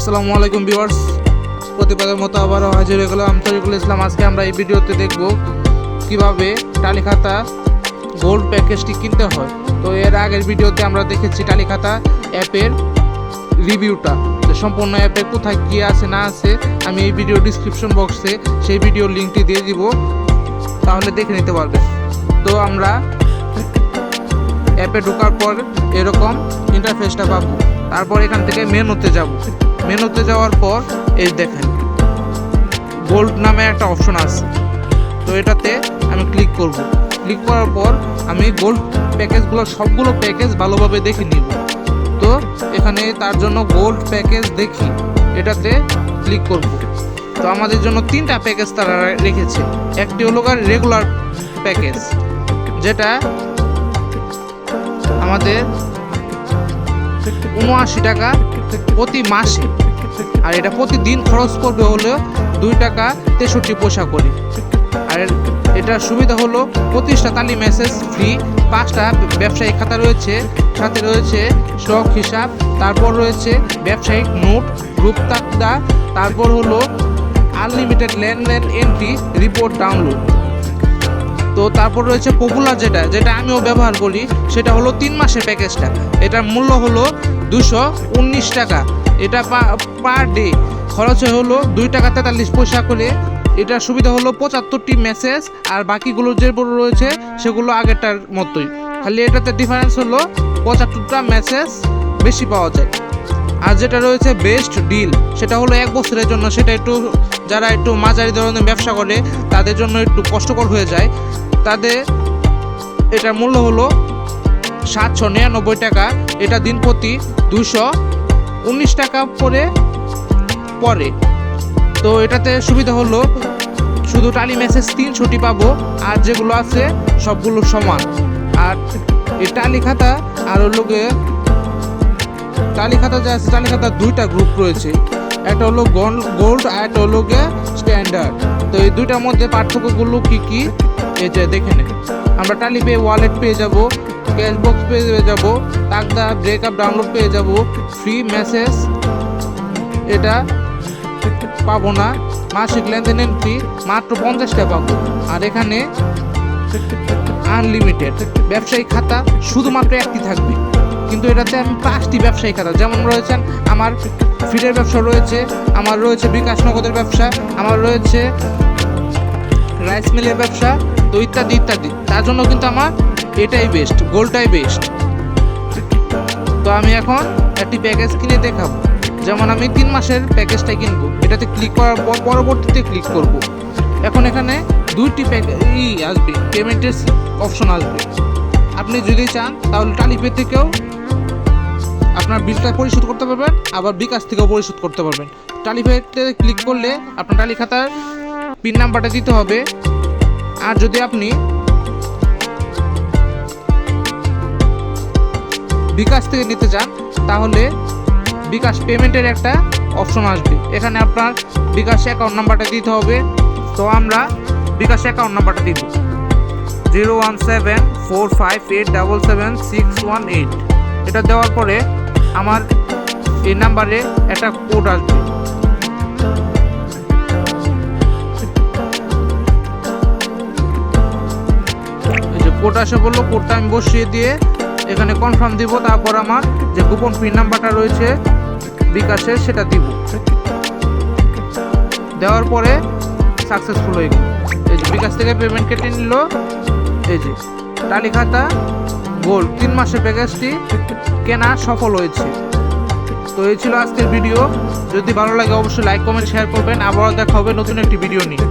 আসসালামু আলাইকুম ভিউয়ার্স। প্রতিবাদের মতো আবারও হাজির হয়ে গেলাম তরিকুল ইসলাম। আজকে আমরা এই ভিডিওতে দেখব কীভাবে টালি খাতা গোল্ড প্যাকেজটি কিনতে হয়। তো এর আগের ভিডিওতে আমরা দেখেছি টালি খাতা অ্যাপের রিভিউটা। তো সম্পূর্ণ অ্যাপে কোথায় কী আছে, না আছে, আমি এই ভিডিও ডিসক্রিপশন বক্সে সেই ভিডিও লিঙ্কটি দিয়ে দিব। তাহলে দেখে নিতে পারবেন। তো আমরা অ্যাপে ঢোকার পর এরকম ইন্টারফেসটা পাবো। তারপর এখান থেকে মেনুতে যাব। মেনুতে যাওয়ার পর এই দেখেন গোল্ড নামে একটা অপশন আছে। তো এটাতে আমি ক্লিক করব। ক্লিক করার পর আমি গোল্ড প্যাকেজগুলো সবগুলো প্যাকেজ ভালোভাবে দেখে নিব। তো এখানে তার জন্য গোল্ড প্যাকেজ দেখি, এটাতে ক্লিক করব। তো আমাদের জন্য তিনটা প্যাকেজ তারা রেখেছে। একটি হলো রেগুলার প্যাকেজ যেটা আমাদের উনআশি টাকা প্রতি মাসে। আর এটা প্রতিদিন খরচ করবে হলো দুই টাকা তেষট্টি পয়সা করে। আর এটার সুবিধা হলো পঁচিশটা তালি মেসেজ ফ্রি, পাঁচটা ব্যবসায়িক খাতা রয়েছে, সাথে রয়েছে স্টক হিসাব, তারপর রয়েছে ব্যবসায়িক নোট, গ্রুপ তারপর হলো আনলিমিটেড লেনদেন এন্ট্রি, রিপোর্ট ডাউনলোড। তো তারপর রয়েছে পপুলার যেটা যেটা আমিও ব্যবহার করি, সেটা হলো তিন মাসের প্যাকেজটা এটার মূল্য হলো দুশো উনিশ টাকা। এটা পার ডে খরচ হলো দুই টাকা তেতাল্লিশ পয়সা করে। এটার সুবিধা হলো পঁচাত্তরটি মেসেজ আর বাকিগুলো যেগুলো রয়েছে, সেগুলো আগেরটার মতোই। খালি এটাতে ডিফারেন্স হলো পঁচাত্তরটা মেসেজ বেশি পাওয়া যায়। আর যেটা রয়েছে বেস্ট ডিল সেটা হলো এক বছরের জন্য সেটা একটু, যারা একটু মাঝারি ধরনের ব্যবসা করে, তাদের জন্য একটু কষ্টকর হয়ে যায়। তাদের এটার মূল্য হলো সাতশো নিরানব্বই টাকা, এটা দিন প্রতি দুশো উনিশ টাকা করে পরে তো এটাতে সুবিধা হলো শুধু টালি মেসেজ তিনশোটি পাবো, আর যেগুলো আছে সবগুলো সমান। আর এই টালি খাতা আর হলো গিয়ে টালি খাতা যে আছে টালি খাতার দুইটা গ্রুপ রয়েছে। একটা হলো গোল্ড আর একটা হলো গিয়ে স্ট্যান্ডার্ড তো এই দুইটার মধ্যে পার্থক্যগুলো কি কি? এই যে দেখে নে। আমরা টালি পেয়ে ওয়ালেট পেয়ে যাব ক্যাশ বক্স পেয়ে যাব তাকদা ব্রেকআপ ডাউনলোড পেয়ে যাব ফ্রি মেসেজ এটা পাবো না। মাসিক লেনদেনের ফি মাত্র পঞ্চাশটা পাবো। আর এখানে আনলিমিটেড ব্যবসায়িক খাতা শুধুমাত্র একটি থাকবে। কিন্তু এটাতে আমি পাঁচটি ব্যবসায়ী খাতা। যেমন রয়েছেন আমার ফিডের ব্যবসা রয়েছে, আমার রয়েছে বিকাশ নগদের ব্যবসা, আমার রয়েছে রাইস মিলের ব্যবসা, তো ইত্যাদি ইত্যাদি। তার জন্য কিন্তু আমার এটাই বেস্ট গোলটাই বেস্ট তো আমি এখন একটি প্যাকেজ কিনে দেখাবো। যেমন আমি তিন মাসের প্যাকেজটা কিনবো। এটাতে ক্লিক করার পর, পরবর্তীতে ক্লিক করব। এখন এখানে দুইটি ই আসবে পেমেন্টের অপশন আসবে। আপনি যদি চান, তাহলে টালিপে থেকেও আপনার বিলটা পরিশোধ করতে পারবেন, আবার বিকাশ থেকেও পরিশোধ করতে পারবেন। টালিপেতে ক্লিক করলে আপনার টালি খাতার পিন নাম্বারটা দিতে হবে। আর যদি আপনি বিকাশ থেকে নিতে চান, তাহলে বিকাশ পেমেন্টের একটা অপশন আসবে। এখানে আপনার বিকাশ অ্যাকাউন্ট নাম্বারটা দিতে হবে। তো আমরা বিকাশ অ্যাকাউন্ট নাম্বারটা দিব। Zero one seven four five eight double seven six one eight এটা দেওয়ার পরে আমার এই নাম্বারে একটা কোড আসবে। কোড আসে বলল, কোডটা আমি বসিয়ে দিয়ে এখানে কনফার্ম দিব, তারপর আমার যে গোপন পিন নাম্বারটা রয়েছে বিকাশের সেটা দিব। দেওয়ার পরে সাকসেসফুল হয়ে গেল। এই যে বিকাশ থেকে পেমেন্ট কেটে নিল, এই যে। টালি খাতা গোল্ড তিন মাসে প্যাকেজটি কেনা সফল হয়েছে। তো এই ছিল আজকের ভিডিও। যদি ভালো লাগে অবশ্যই লাইক কমেন্ট শেয়ার করবেন। আবারও দেখা হবে নতুন একটি ভিডিও নিয়ে।